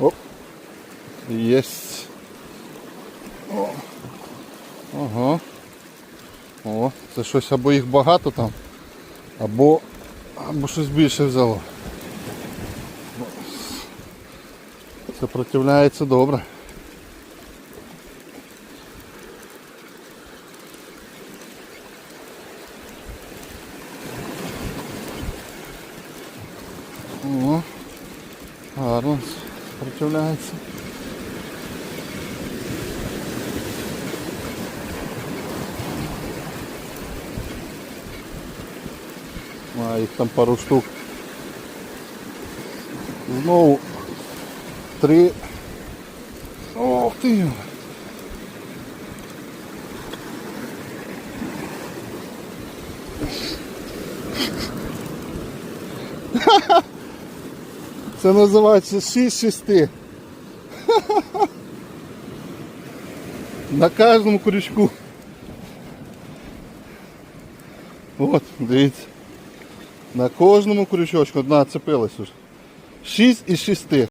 Оп. Єсть. О. Ага. О, це щось або їх багато там, або, або щось більше взяло. Сопротивляється добре. О, гарно сопротивляється. А, їх там пару штук. Знову три. Ох ти! Це називається 6 шести. На кожному крючку. От, дивіться. На кожному крючочку одна цепилась уже. 6 із 6.